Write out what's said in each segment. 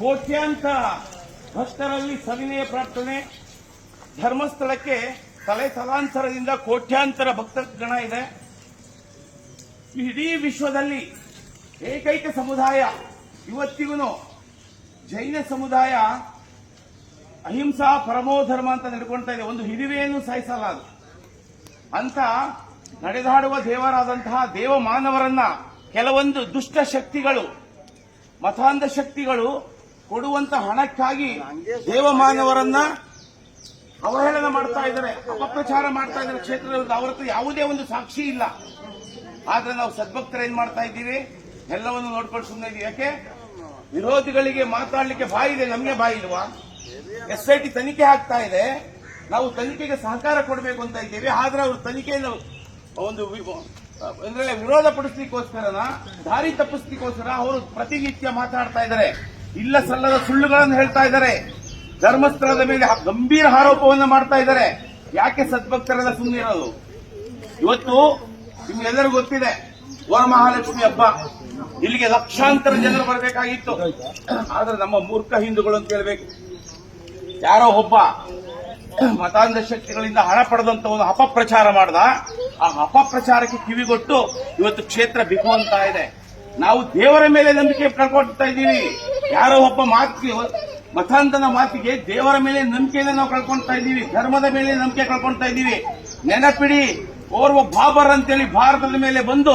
ಕೋಟ್ಯಾಂತರ ಭಕ್ತರಲ್ಲಿ ಸವಿನಯ ಪ್ರಾರ್ಥನೆ. ಧರ್ಮಸ್ಥಳಕ್ಕೆ ತಲೆ ತಲಾಂತರದಿಂದ ಕೋಟ್ಯಾಂತರ ಭಕ್ತ ಗಣ ಇದೆ. ಇಡೀ ವಿಶ್ವದಲ್ಲಿ ಏಕೈಕ ಸಮುದಾಯ ಇವತ್ತಿಗೂ ಜೈನ ಸಮುದಾಯ, ಅಹಿಂಸಾ ಪರಮೋ ಧರ್ಮ ಅಂತ ನಡ್ಕೊಳ್ತಾ ಇದೆ. ಒಂದು ಹಿರಿವೆಯನ್ನು ಸಾಯಿಸಲ್ಲ ಅದು. ಅಂತ ನಡೆದಾಡುವ ದೇವರಾದಂತಹ ದೇವ ಮಾನವರನ್ನ ಕೆಲವೊಂದು ದುಷ್ಟ ಶಕ್ತಿಗಳು, ಮತಾಂಧ ಶಕ್ತಿಗಳು ಕೊಡುವಂತ ಹಣಕ್ಕಾಗಿ ದೇವಮಾನವರನ್ನ ಅವಹೇಳನ ಮಾಡ್ತಾ ಇದ್ದಾರೆ, ಅಪಪ್ರಚಾರ ಮಾಡ್ತಾ ಇದ್ದಾರೆ ಕ್ಷೇತ್ರದಲ್ಲಿ ಅವರ ಯಾವುದೇ ಒಂದು ಸಾಕ್ಷಿ ಇಲ್ಲ. ಆದ್ರೆ ನಾವು ಸದ್ಭಕ್ತರ ಏನ್ ಮಾಡ್ತಾ ಇದ್ದೀವಿ? ಎಲ್ಲವನ್ನು ನೋಡ್ಕೊಂಡು ಸುಮ್ಮನೆ ಇದೀವಿ ಯಾಕೆ? ವಿರೋಧಿಗಳಿಗೆ ಮಾತಾಡಲಿಕ್ಕೆ ಬಾಯಿ ಇದೆ, ನಮ್ಗೆ ಬಾಯಿ ಇಲ್ವಾ? ಎಸ್ ಐ ಟಿ ತನಿಖೆ ಆಗ್ತಾ ಇದೆ. ನಾವು ತನಿಖೆಗೆ ಸಹಕಾರ ಕೊಡಬೇಕು ಅಂತ ಇದ್ದೇವೆ. ಆದ್ರೆ ಅವರು ತನಿಖೆಯನ್ನು ಒಂದು ಅಂದ್ರೆ ವಿರೋಧ ಪಡಿಸ್ಲಿಕ್ಕೋಸ್ಕರನ, ದಾರಿ ತಪ್ಪಿಸ್ಲಿಕ್ಕೋಸ್ಕರ ಅವರು ಪ್ರತಿನಿತ್ಯ ಮಾತಾಡ್ತಾ ಇದ್ದಾರೆ. ಇಲ್ಲ ಸಲ್ಲದ ಸುಳ್ಳುಗಳನ್ನು ಹೇಳ್ತಾ ಇದ್ದಾರೆ. ಧರ್ಮಸ್ಥಳದ ಮೇಲೆ ಗಂಭೀರ ಆರೋಪವನ್ನು ಮಾಡ್ತಾ ಇದ್ದಾರೆ. ಯಾಕೆ ಸದ್ಭಕ್ತರೆಲ್ಲ ಸುಮ್ಮನಿರೋದು ಇವತ್ತು ನಿಮ್ಗೆಲ್ಲರಿಗೂ ಗೊತ್ತಿದೆ, ವರಮಹಾಲಕ್ಷ್ಮಿ ಹಬ್ಬ. ಇಲ್ಲಿಗೆ ಲಕ್ಷಾಂತರ ಜನರು ಬರಬೇಕಾಗಿತ್ತು. ಆದ್ರೆ ನಮ್ಮ ಮೂರ್ಖ ಹಿಂದೂಗಳು ಅಂತ ಹೇಳ್ಬೇಕು. ಯಾರೋ ಒಬ್ಬ ಮತಾಂಧ ಶಕ್ತಿಗಳಿಂದ ಹಣ ಒಂದು ಅಪಪ್ರಚಾರ ಮಾಡ್ದ. ಆ ಅಪಪ್ರಚಾರಕ್ಕೆ ಕಿವಿಗೊಟ್ಟು ಇವತ್ತು ಕ್ಷೇತ್ರ ಬಿಗುವಂತ ಇದೆ. ನಾವು ದೇವರ ಮೇಲೆ ನಂಬಿಕೆ ಕಳ್ಕೊಳ್ತಾ ಇದ್ದೀವಿ. ಯಾರೋ ಒಬ್ಬ ಮಾತಿಗೆ ಮತಾಂತನ ಮಾತಿಗೆ ದೇವರ ಮೇಲೆ ನಂಬಿಕೆಯನ್ನು ನಾವು ಕಳ್ಕೊಳ್ತಾ ಇದ್ದೀವಿ. ಧರ್ಮದ ಮೇಲೆ ನಂಬಿಕೆ ಕಳ್ಕೊಳ್ತಾ ಇದ್ದೀವಿ. ನೆನಪಿಡಿ, ಓರ್ವ ಬಾಬರ್ ಅಂತೇಳಿ ಭಾರತದ ಮೇಲೆ ಬಂದು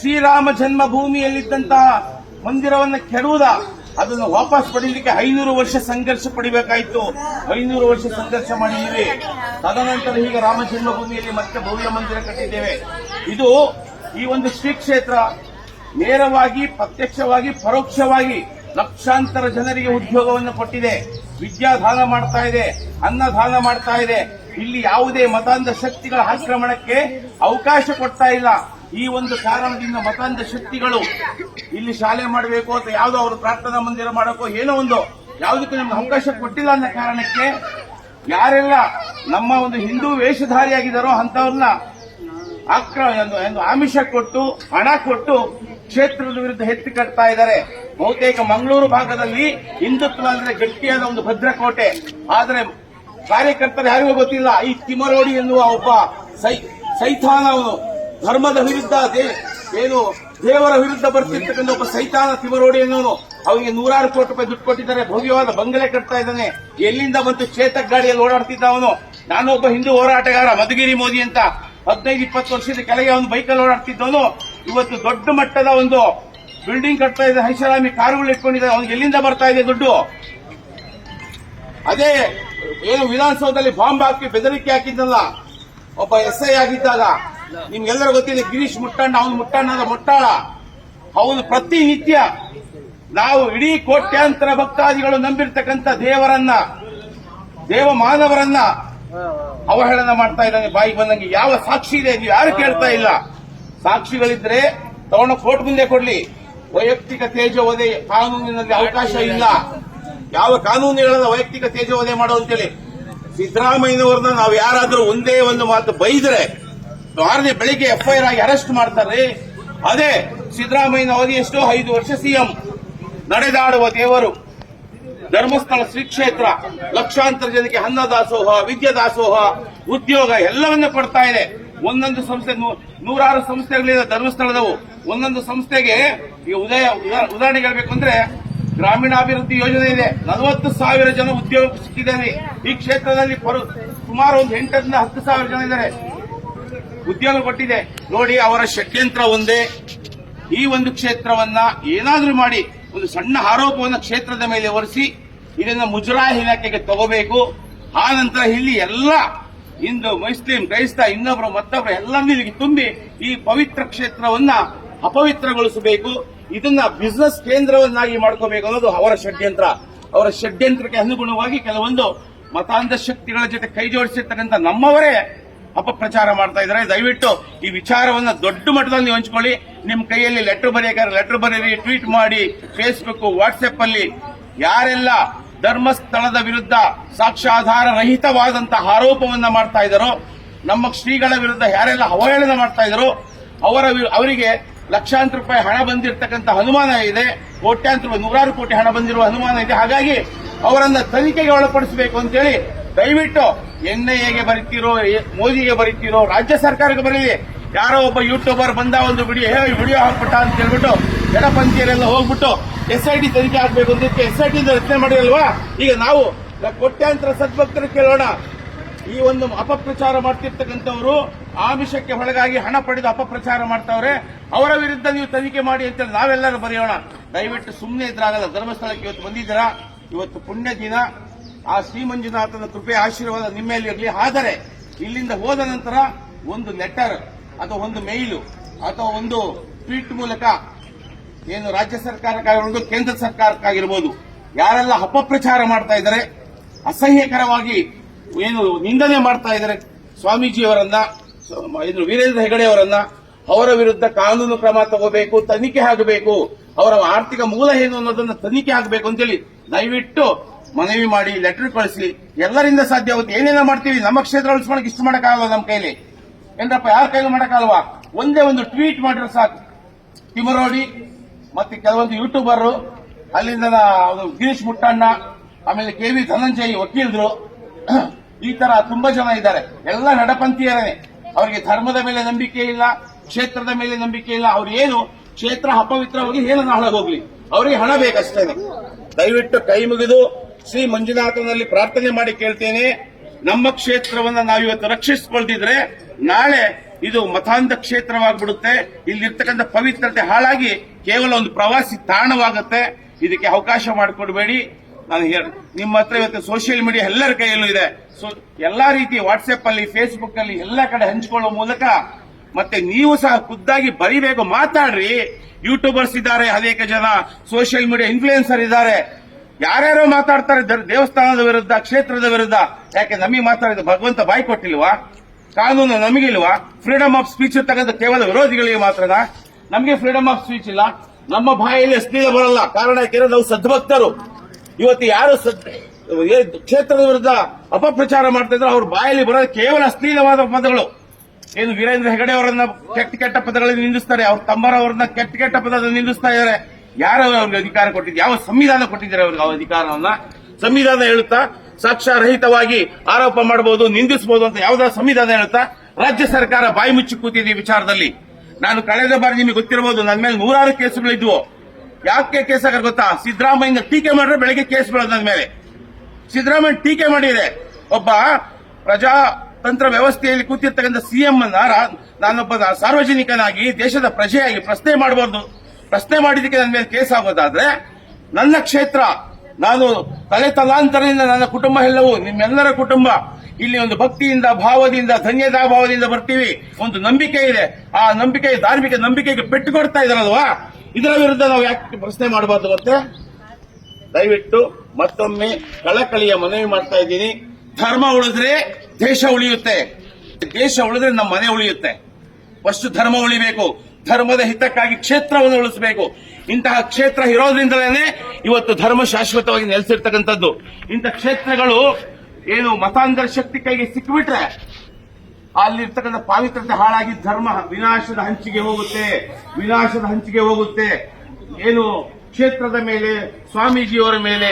ಶ್ರೀರಾಮ ಜನ್ಮಭೂಮಿಯಲ್ಲಿದ್ದಂತಹ ಮಂದಿರವನ್ನು ಕೆಡುವುದ, ಅದನ್ನು ವಾಪಸ್ ಪಡೀಲಿಕ್ಕೆ ಐನೂರು ವರ್ಷ ಸಂಘರ್ಷ ಪಡಿಬೇಕಾಯ್ತು. ಐನೂರು ವರ್ಷ ಸಂಘರ್ಷ ಮಾಡಿದ್ದೀವಿ. ತದನಂತರ ಈಗ ರಾಮ ಜನ್ಮಭೂಮಿಯಲ್ಲಿ ಮತ್ತೆ ಭವ್ಯ ಮಂದಿರ ಕಟ್ಟಿದ್ದೇವೆ. ಇದು ಈ ಒಂದು ಶ್ರೀ ಕ್ಷೇತ್ರ ನೇರವಾಗಿ, ಪ್ರತ್ಯಕ್ಷವಾಗಿ, ಪರೋಕ್ಷವಾಗಿ ಲಕ್ಷಾಂತರ ಜನರಿಗೆ ಉದ್ಯೋಗವನ್ನು ಕೊಟ್ಟಿದೆ. ವಿದ್ಯಾದಾನ ಮಾಡ್ತಾ ಇದೆ ಅನ್ನದಾನ ಮಾಡ್ತಾ ಇದೆ. ಇಲ್ಲಿ ಯಾವುದೇ ಮತಾಂಧ ಶಕ್ತಿಗಳ ಆಕ್ರಮಣಕ್ಕೆ ಅವಕಾಶ ಕೊಡ್ತಾ ಇಲ್ಲ. ಈ ಒಂದು ಕಾರಣದಿಂದ ಮತಾಂಧ ಶಕ್ತಿಗಳು ಇಲ್ಲಿ ಶಾಲೆ ಮಾಡಬೇಕು ಅಥವಾ ಯಾವುದೋ ಅವರು ಪ್ರಾರ್ಥನಾ ಮಂದಿರ ಮಾಡಬೇಕು ಏನೋ ಒಂದು, ಯಾವುದಕ್ಕೂ ನಮ್ಗೆ ಅವಕಾಶ ಕೊಟ್ಟಿಲ್ಲ ಅನ್ನೋ ಕಾರಣಕ್ಕೆ ಯಾರೆಲ್ಲ ನಮ್ಮ ಒಂದು ಹಿಂದೂ ವೇಷಧಾರಿಯಾಗಿದ್ದಾರೋ ಅಂತವ್ರನ್ನ ಆಕ್ರ ಆಮಿಷ ಕೊಟ್ಟು, ಹಣ ಕೊಟ್ಟು ಕ್ಷೇತ್ರದ ವಿರುದ್ಧ ಎತ್ತಿ ಕಟ್ತಾ ಇದ್ದಾರೆ. ಬಹುತೇಕ ಮಂಗಳೂರು ಭಾಗದಲ್ಲಿ ಹಿಂದುತ್ವ ಅಂದ್ರೆ ಗಟ್ಟಿಯಾದ ಒಂದು ಭದ್ರಕೋಟೆ. ಆದರೆ ಕಾರ್ಯಕರ್ತರು ಯಾರಿಗೂ ಗೊತ್ತಿಲ್ಲ, ಈ ತಿಮರೋಡಿ ಎನ್ನುವ ಒಬ್ಬ ಸೈತಾನ ಅವನು ಧರ್ಮದ ವಿರುದ್ಧ ಏನು ದೇವರ ವಿರುದ್ಧ ಬರ್ತಿರ್ತಕ್ಕಂಥ ಒಬ್ಬ ಸೈತಾನ ತಿಮರೋಡಿ ಎನ್ನುವನು ಅವನಿಗೆ ನೂರಾರು ಕೋಟಿ ರೂಪಾಯಿ ದುಡ್ಡು ಕೊಟ್ಟಿದ್ದಾರೆ. ಭವ್ಯವಾದ ಬಂಗಲೆ ಕಟ್ತಾ ಇದ್ದಾನೆ. ಎಲ್ಲಿಂದ ಬಂತು ಚೇತಕ್ ಗಾಡಿಯಲ್ಲಿ ಓಡಾಡ್ತಿದ್ದ ಅವನು? ನಾನೊಬ್ಬ ಹಿಂದೂ ಹೋರಾಟಗಾರ, ಮಧುಗಿರಿ ಮೋದಿ ಅಂತ ಹದಿನೈದು, ಇಪ್ಪತ್ತು ವರ್ಷದ ಕೆಳಗೆ ಅವನು ಬೈಕಲ್ಲಿ ಓಡಾಡ್ತಿದ್ದವನು. ಇವತ್ತು ದೊಡ್ಡ ಮಟ್ಟದ ಒಂದು ಬಿಲ್ಡಿಂಗ್ ಕಟ್ತಾ ಇದೆ ಐಷಾರಾಮಿ ಕಾರುಗಳು ಇಟ್ಕೊಂಡಿದ್ದಾರೆ, ಅವ್ನಿಗೆ ಎಲ್ಲಿಂದ ಬರ್ತಾ ಇದೆ ದುಡ್ಡು? ಅದೇ, ಏನು ವಿಧಾನಸೌಧದಲ್ಲಿ ಬಾಂಬ್ ಹಾಕಿ ಬೆದರಿಕೆ ಹಾಕಿದ್ದಲ್ಲ, ಒಬ್ಬ ಎಸ್ ಐ ಆಗಿದ್ದಾಗ, ನಿಮ್ಗೆಲ್ಲರೂ ಗೊತ್ತಿದೆ, ಗಿರೀಶ್ ಮುಟ್ಟಣ್ಣ, ಅವನು ಮುಟ್ಟಣ್ಣದ ಮುಟ್ಟಾಳ. ಅವನು ಪ್ರತಿನಿತ್ಯ ನಾವು ಇಡೀ ಕೋಟ್ಯಾಂತರ ಭಕ್ತಾದಿಗಳು ನಂಬಿರ್ತಕ್ಕಂಥ ದೇವರನ್ನ, ದೇವ ಮಾನವರನ್ನ ಅವಹೇಳನ ಮಾಡ್ತಾ ಇದ್ದಾನೆ. ಬಾಯಿಗೆ ಬಂದಂಗೆ ಯಾವ ಸಾಕ್ಷಿ ಇದೆ ಯಾರು ಕೇಳ್ತಾ ಇಲ್ಲ. ಸಾಕ್ಷಿಗಳಿದ್ರೆ ತಗೊಂಡು ಕೋರ್ಟ್ ಮುಂದೆ ಕೊಡ್ಲಿ. ವೈಯಕ್ತಿಕ ತೇಜವಧೆ ಕಾನೂನಿನಲ್ಲಿ ಅವಕಾಶ ಇಲ್ಲ. ಯಾವ ಕಾನೂನು ಹೇಳದ ವೈಯಕ್ತಿಕ ತೇಜವಧೆ ಮಾಡೋ ಅಂತೇಳಿ. ಸಿದ್ದರಾಮಯ್ಯನವ್ರನ್ನ ನಾವು ಯಾರಾದ್ರೂ ಒಂದೇ ಒಂದು ಮಾತು ಬೈದ್ರೆ ಮಾರನೇ ಬೆಳಿಗ್ಗೆ ಎಫ್ಐಆರ್ ಆಗಿ ಅರೆಸ್ಟ್ ಮಾಡ್ತಾರೆ ಅದೇ ಸಿದ್ದರಾಮಯ್ಯನ ಅವಧಿ ಎಷ್ಟೋ, ಐದು ವರ್ಷ ಸಿಎಂ ನಡೆದಾಡುವ ದೇವರು. ಧರ್ಮಸ್ಥಳ ಶ್ರೀ ಕ್ಷೇತ್ರ, ಲಕ್ಷಾಂತರ ಜನಕ್ಕೆ ಅನ್ನ ದಾಸೋಹ, ವಿದ್ಯಾ ದಾಸೋಹ, ಉದ್ಯೋಗ ಎಲ್ಲವನ್ನ ಕೊಡ್ತಾ ಇದೆ. ಒಂದೊಂದು ಸಂಸ್ಥೆ ನೂರಾರು ಸಂಸ್ಥೆಗಳಿದೆ ಧರ್ಮಸ್ಥಳದವು. ಒಂದೊಂದು ಸಂಸ್ಥೆಗೆ ಈ ಉದಯ ಉದಾಹರಣೆಗೆ ಉದಾಹರಣೆ ಹೇಳ್ಬೇಕು ಅಂದ್ರೆ ಗ್ರಾಮೀಣಾಭಿವೃದ್ಧಿ ಯೋಜನೆ ಇದೆ. ನಲವತ್ತು ಸಾವಿರ ಜನ ಉದ್ಯೋಗ ಸಿಕ್ಕಿದ್ದಾರೆ. ಈ ಕ್ಷೇತ್ರದಲ್ಲಿ ಸುಮಾರು ಒಂದು ಎಂಟರಿಂದ ಹತ್ತು ಸಾವಿರ ಜನ ಇದ್ದಾರೆ. ಉದ್ಯೋಗ ಕೊಟ್ಟಿದೆ. ನೋಡಿ, ಅವರ ಷಡ್ಯಂತ್ರ ಒಂದೇ. ಈ ಒಂದು ಕ್ಷೇತ್ರವನ್ನ ಏನಾದರೂ ಮಾಡಿ, ಒಂದು ಸಣ್ಣ ಆರೋಪವನ್ನು ಕ್ಷೇತ್ರದ ಮೇಲೆ ಹೊರಿಸಿ ಇದನ್ನು ಮುಜರಾಯಿ ಇಲಾಖೆಗೆ ತಗೋಬೇಕು. ಆ ನಂತರ ಇಲ್ಲಿ ಎಲ್ಲ ಹಿಂದೂ, ಮುಸ್ಲಿಂ, ಕ್ರೈಸ್ತ, ಇನ್ನೊಬ್ರು, ಮತ್ತೊಬ್ರು ಎಲ್ಲರನ್ನೂ ಇಲ್ಲಿಗೆ ತುಂಬಿ ಈ ಪವಿತ್ರ ಕ್ಷೇತ್ರವನ್ನ ಅಪವಿತ್ರಗೊಳಿಸಬೇಕು. ಇದನ್ನ ಬಿಸ್ನೆಸ್ ಕೇಂದ್ರವನ್ನಾಗಿ ಮಾಡ್ಕೋಬೇಕು ಅನ್ನೋದು ಅವರ ಷಡ್ಯಂತ್ರ. ಅವರ ಷಡ್ಯಂತ್ರಕ್ಕೆ ಅನುಗುಣವಾಗಿ ಕೆಲವೊಂದು ಮತಾಂಧ ಶಕ್ತಿಗಳ ಜೊತೆ ಕೈ ಜೋಡಿಸಿರ್ತಕ್ಕಂಥ ನಮ್ಮವರೇ ಅಪಪ್ರಚಾರ ಮಾಡ್ತಾ ಇದ್ದಾರೆ. ದಯವಿಟ್ಟು ಈ ವಿಚಾರವನ್ನ ದೊಡ್ಡ ಮಟ್ಟದಲ್ಲಿ ಹಂಚ್ಕೊಳ್ಳಿ. ನಿಮ್ ಕೈಯಲ್ಲಿ ಲೆಟರ್ ಬರೆಯಬೇಕಾದ್ರೆ ಲೆಟರ್ ಬರೀರಿ ಟ್ವೀಟ್ ಮಾಡಿ ಫೇಸ್ಬುಕ್ ವಾಟ್ಸ್ಆಪ್ ಅಲ್ಲಿ ಯಾರೆಲ್ಲ ಧರ್ಮಸ್ಥಳದ ವಿರುದ್ಧ ಸಾಕ್ಷ್ಯಾಧಾರ ರಹಿತವಾದಂತಹ ಆರೋಪವನ್ನ ಮಾಡ್ತಾ ಇದ್ದಾರೋ. ನಮ್ಮ ಶ್ರೀಗಳ ವಿರುದ್ಧ ಯಾರೆಲ್ಲ ಅವಹೇಳನ ಮಾಡ್ತಾ ಇದ್ದಾರೋ, ಅವರ ಅವರಿಗೆ ಲಕ್ಷಾಂತರ ರೂಪಾಯಿ ಹಣ ಬಂದಿರತಕ್ಕಂತ ಅನುಮಾನ ಇದೆ. ಕೋಟ್ಯಾಂತರ ನೂರಾರು ಕೋಟಿ ಹಣ ಬಂದಿರುವ ಅನುಮಾನ ಇದೆ. ಹಾಗಾಗಿ ಅವರನ್ನ ತನಿಖೆಗೆ ಒಳಪಡಿಸಬೇಕು ಅಂತೇಳಿ ದಯವಿಟ್ಟು ಎನ್ಐಎಗೆ ಬರೀತಿರೋ ಮೋದಿಗೆ ಬರೀತಿರೋ, ರಾಜ್ಯ ಸರ್ಕಾರಕ್ಕೆ ಬರೀಲಿ. ಯಾರೋ ಒಬ್ಬ ಯೂಟ್ಯೂಬರ್ ಬಂದ ಒಂದು ವಿಡಿಯೋ ವಿಡಿಯೋ ಹಾಕ್ಬಿಟ್ಟ ಅಂತ ಹೇಳ್ಬಿಟ್ಟು ಎಡಪಂಥೀಯರೆಲ್ಲ ಹೋಗ್ಬಿಟ್ಟು ಎಸ್ ಐ ಟಿ ತನಿಖೆ ಆಗ್ಬೇಕು ಅಂತ ಎಸ್ ಐ ಟಿ ರಚನೆ ಮಾಡಿರಲ್ವಾ? ಈಗ ನಾವು ಕೋಟ್ಯಾಂತರ ಸದ್ಭಕ್ತರು ಕೇಳೋಣ. ಈ ಒಂದು ಅಪಪ್ರಚಾರ ಮಾಡ್ತಿರ್ತಕ್ಕಂಥವರು ಆಮಿಷಕ್ಕೆ ಒಳಗಾಗಿ ಹಣ ಪಡೆದು ಅಪಪ್ರಚಾರ ಮಾಡ್ತಾವ್ರೆ. ಅವರ ವಿರುದ್ಧ ನೀವು ತನಿಖೆ ಮಾಡಿ ಅಂತ ನಾವೆಲ್ಲರೂ ಬರೆಯೋಣ. ದಯವಿಟ್ಟು ಸುಮ್ಮನೆ ಇದ್ರಾಗಲ್ಲ, ಧರ್ಮಸ್ಥಳಕ್ಕೆ ಇವತ್ತು ಬಂದಿದ್ದೀರಾ? ಇವತ್ತು ಪುಣ್ಯ ದಿನ ಆ ಶ್ರೀ ಮಂಜುನಾಥನ ಕೃಪೆ, ಆಶೀರ್ವಾದ ನಿಮ್ಮ ಇರಲಿ. ಆದರೆ ಇಲ್ಲಿಂದ ಹೋದ ನಂತರ ಒಂದು ಲೆಟರ್ ಅಥವಾ ಒಂದು ಮೇಲು ಅಥವಾ ಒಂದು ಟ್ವೀಟ್ ಮೂಲಕ ಏನು ರಾಜ್ಯ ಸರ್ಕಾರಕ್ಕಾಗಿರ್ಬೋದು, ಕೇಂದ್ರ ಸರ್ಕಾರಕ್ಕಾಗಿರ್ಬೋದು, ಯಾರೆಲ್ಲ ಅಪಪ್ರಚಾರ ಮಾಡ್ತಾ ಇದ್ದಾರೆ, ಅಸಹ್ಯಕರವಾಗಿ ಏನು ನಿಂದನೆ ಮಾಡ್ತಾ ಇದ್ದಾರೆ, ಸ್ವಾಮೀಜಿಯವರನ್ನ ಏನು ವೀರೇಂದ್ರ ಹೆಗಡೆ ಅವರನ್ನ, ಅವರ ವಿರುದ್ಧ ಕಾನೂನು ಕ್ರಮ ತಗೋಬೇಕು, ತನಿಖೆ ಆಗಬೇಕು, ಅವರ ಆರ್ಥಿಕ ಮೂಲ ಏನು ಅನ್ನೋದನ್ನ ತನಿಖೆ ಆಗಬೇಕು ಅಂತೇಳಿ ದಯವಿಟ್ಟು ಮನವಿ ಮಾಡಿ ಲೆಟರ್ ಕಳಿಸಿ. ಎಲ್ಲರಿಂದ ಸಾಧ್ಯ ಆಗುತ್ತೆ. ಏನೇನೋ ಮಾಡ್ತೀವಿ. ನಮ್ಮ ಕ್ಷೇತ್ರ ಉಳಿಸ್ಕೊಳಕ್ ಇಷ್ಟು ಮಾಡಕ್ಕಾಗಲ್ಲ ನಮ್ಮ ಕೈಲಿ? ಏನ್ರಪ್ಪ, ಯಾರ ಕೈಲೂ ಮಾಡಕ್ಕಾಗಲ್ವಾ? ಒಂದೇ ಒಂದು ಟ್ವೀಟ್ ಮಾಡಿದ್ರೆ ಸಾಕು. ತಿಮರೋಡಿ ಮತ್ತೆ ಕೆಲವೊಂದು ಯೂಟ್ಯೂಬರ್ ಅಲ್ಲಿಂದ ಗಿರೀಶ್ ಮುಟ್ಟಣ್ಣ, ಆಮೇಲೆ ಕೆ ವಿ ಧನಂಜಯ್ ವಕೀಲರು, ಈ ತರ ತುಂಬಾ ಜನ ಇದ್ದಾರೆ. ಎಲ್ಲ ನಡಪಂಥೀಯರೇ. ಅವರಿಗೆ ಧರ್ಮದ ಮೇಲೆ ನಂಬಿಕೆ ಇಲ್ಲ, ಕ್ಷೇತ್ರದ ಮೇಲೆ ನಂಬಿಕೆ ಇಲ್ಲ. ಅವ್ರು ಏನು ಕ್ಷೇತ್ರ ಅಪವಿತ್ರವಾಗಿ ಏನನ್ನ ಹಣ ಹೋಗ್ಲಿ. ಅವರಿಗೆ ಹಣ ಬೇಕಷ್ಟೇನೆ ದಯವಿಟ್ಟು ಕೈ ಮುಗಿದು ಶ್ರೀ ಮಂಜುನಾಥನಲ್ಲಿ ಪ್ರಾರ್ಥನೆ ಮಾಡಿ ಕೇಳ್ತೇನೆ. ನಮ್ಮ ಕ್ಷೇತ್ರವನ್ನ ನಾವಿವತ್ತು ರಕ್ಷಿಸಿಕೊಳ್ತಿದ್ರೆ ನಾಳೆ ಇದು ಮತಾಂಧ ಕ್ಷೇತ್ರವಾಗ್ಬಿಡುತ್ತೆ. ಇಲ್ಲಿರ್ತಕ್ಕಂಥ ಪವಿತ್ರತೆ ಹಾಳಾಗಿ ಕೇವಲ ಒಂದು ಪ್ರವಾಸಿ ತಾಣವಾಗುತ್ತೆ. ಇದಕ್ಕೆ ಅವಕಾಶ ಮಾಡಿಕೊಡ್ಬೇಡಿ. ನಾನು ನಿಮ್ಮ ಹತ್ರ ಇವತ್ತು ಸೋಷಿಯಲ್ ಮೀಡಿಯಾ ಎಲ್ಲರ ಕೈಯಲ್ಲೂ ಇದೆ. ಸೊ ಎಲ್ಲಾ ರೀತಿ ವಾಟ್ಸ್ಆಪ್ ಅಲ್ಲಿ ಫೇಸ್ಬುಕ್ ಅಲ್ಲಿ ಎಲ್ಲ ಕಡೆ ಹಂಚಿಕೊಳ್ಳುವ ಮೂಲಕ ಮತ್ತೆ ನೀವು ಸಹ ಖುದ್ದಾಗಿ ಬರಿಬೇಕು, ಮಾತಾಡ್ರಿ. ಯೂಟ್ಯೂಬರ್ಸ್ ಇದ್ದಾರೆ, ಅನೇಕ ಜನ. ಸೋಷಿಯಲ್ ಮೀಡಿಯಾ ಇನ್ಫ್ಲೂಯೆನ್ಸರ್ ಇದ್ದಾರೆ. ಯಾರ್ಯಾರೋ ಮಾತಾಡ್ತಾರೆ ದೇವಸ್ಥಾನದ ವಿರುದ್ಧ, ಕ್ಷೇತ್ರದ ವಿರುದ್ಧ. ಯಾಕೆ ನಮಗೆ ಮಾತಾಡಿದ ಭಗವಂತ ಬಾಯ್ ಕೊಟ್ಟಿಲ್ವಾ? ಕಾನೂನು ನಮಗಿಲ್ವಾ? ಫ್ರೀಡಮ್ ಆಫ್ ಸ್ಪೀಚ್ ತಗೊಂಡ ಕೇವಲ ವಿರೋಧಿಗಳಿಗೆ ಮಾತ್ರನಾ? ನಮಗೆ ಫ್ರೀಡಮ್ ಆಫ್ ಸ್ಪೀಚ್ ಇಲ್ಲ. ನಮ್ಮ ಬಾಯಲ್ಲಿ ಅಶ್ಲೀಲ ಬರಲ್ಲ. ಕಾರಣ ಯಾಕೆಂದ್ರೆ ನಾವು ಸದ್ಭಕ್ತರು. ಇವತ್ತು ಯಾರು ಕ್ಷೇತ್ರದ ವಿರುದ್ಧ ಅಪಪ್ರಚಾರ ಮಾಡ್ತಾ ಇದ್ರೆ, ಅವ್ರ ಬಾಯಲ್ಲಿ ಬರೋದು ಕೇವಲ ಅಶ್ಲೀಲವಾದ ಪದಗಳು. ಏನು ವೀರೇಂದ್ರ ಹೆಗಡೆ ಅವರನ್ನ ಕೆಟ್ಟ ಕೆಟ್ಟ ಪದಗಳಲ್ಲಿ ನಿಂದಿಸ್ತಾರೆ, ಅವ್ರ ತಮ್ಮರವರನ್ನ ಕೆಟ್ಟ ಕೆಟ್ಟ ಪದದಲ್ಲಿ ನಿಂದಿಸ್ತಾ ಇದ್ದಾರೆ. ಯಾರು ಅವ್ರಿಗೆ ಅಧಿಕಾರ ಕೊಟ್ಟಿದ್ದು ಯಾವ ಸಂವಿಧಾನ ಕೊಟ್ಟಿದ್ದಾರೆ ಅವ್ರಿಗೆ ಆ ಅಧಿಕಾರವನ್ನ? ಸಂವಿಧಾನ ಹೇಳುತ್ತಾ, ಸಾಕ್ಷ್ಯರಹಿತವಾಗಿ ಆರೋಪ ಮಾಡಬಹುದು ನಿಂದಿಸಬಹುದು ಅಂತ ಯಾವ್ದಾದ್ರು ಸಂವಿಧಾನ ಹೇಳುತ್ತಾ, ರಾಜ್ಯ ಸರ್ಕಾರ ಬಾಯಿ ಮುಚ್ಚಿ ಕೂತಿದೆ ವಿಚಾರದಲ್ಲಿ. ನಾನು ಕಳೆದ ಬಾರಿ ನಿಮಗೆ ಗೊತ್ತಿರಬಹುದು, ನನ್ನ ಮೇಲೆ ನೂರಾರು ಕೇಸುಗಳಿದ್ವು. ಯಾಕೆ ಕೇಸ್ ಆಗ ಗೊತ್ತಾ? ಸಿದ್ದರಾಮಯ್ಯ ಟೀಕೆ ಮಾಡಿದ್ರೆ ಬೆಳಗ್ಗೆ ಕೇಸ್ ಬೀಳೋದು ನನ್ನ ಮೇಲೆ. ಸಿದ್ದರಾಮಯ್ಯ ಟೀಕೆ ಮಾಡಿದೆ ಒಬ್ಬ ಪ್ರಜಾತಂತ್ರ ವ್ಯವಸ್ಥೆಯಲ್ಲಿ ಕೂತಿರ್ತಕ್ಕಂಥ ಸಿಎಂ ಅನ್ನ ನಾನೊಬ್ಬ ಸಾರ್ವಜನಿಕನಾಗಿ ದೇಶದ ಪ್ರಜೆಯಾಗಿ ಪ್ರಶ್ನೆ ಮಾಡಬಾರ್ದು. ಪ್ರಶ್ನೆ ಮಾಡಿದಕ್ಕೆ ನನ್ನ ಮೇಲೆ ಕೇಸ್ ಆಗೋದಾದ್ರೆ ನನ್ನ ಕ್ಷೇತ್ರ, ನಾನು ತಲೆ ತಲಾಂತರದಿಂದ ನನ್ನ ಕುಟುಂಬ ಎಲ್ಲವೂ, ನಿಮ್ಮೆಲ್ಲರ ಕುಟುಂಬ ಇಲ್ಲಿ ಒಂದು ಭಕ್ತಿಯಿಂದ, ಭಾವದಿಂದ ಧನ್ಯತಾ ಭಾವದಿಂದ ಬರ್ತೀವಿ. ಒಂದು ನಂಬಿಕೆ ಇದೆ. ಆ ನಂಬಿಕೆ, ಧಾರ್ಮಿಕ ನಂಬಿಕೆಗೆ ಪೆಟ್ಟು ಕೊಡ್ತಾ ಇದಾರಲ್ವಾ ಇದರ ವಿರುದ್ಧ ನಾವು ಯಾಕೆ ಪ್ರಶ್ನೆ ಮಾಡಬಾರ್ದು ಮತ್ತೆ? ದಯವಿಟ್ಟು ಮತ್ತೊಮ್ಮೆ ಕಳಕಳಿಯ ಮನವಿ ಮಾಡ್ತಾ ಇದ್ದೀನಿ. ಧರ್ಮ ಉಳಿದ್ರೆ ದೇಶ ಉಳಿಯುತ್ತೆ. ದೇಶ ಉಳಿದ್ರೆ ನಮ್ಮ ಮನೆ ಉಳಿಯುತ್ತೆ. ಫಸ್ಟ್ ಧರ್ಮ ಉಳಿಬೇಕು. ಧರ್ಮದ ಹಿತಕ್ಕಾಗಿ ಕ್ಷೇತ್ರವನ್ನು ಉಳಿಸಬೇಕು. ಇಂತಹ ಕ್ಷೇತ್ರ ಇರೋದ್ರಿಂದಲೇ ಇವತ್ತು ಧರ್ಮ ಶಾಶ್ವತವಾಗಿ ನೆಲೆಸಿರ್ತಕ್ಕಂಥದ್ದು. ಇಂಥ ಕ್ಷೇತ್ರಗಳು ಏನು ಮತಾಂಧರ ಶಕ್ತಿ ಕೈಗೆ ಸಿಕ್ಕಿಬಿಟ್ರೆ ಅಲ್ಲಿರ್ತಕ್ಕಂಥ ಪಾವಿತ್ರತೆ ಹಾಳಾಗಿ ಧರ್ಮ ವಿನಾಶದ ಹಂಚಿಗೆ ಹೋಗುತ್ತೆ, ವಿನಾಶದ ಹಂಚಿಗೆ ಹೋಗುತ್ತೆ. ಏನು ಕ್ಷೇತ್ರದ ಮೇಲೆ, ಸ್ವಾಮೀಜಿಯವರ ಮೇಲೆ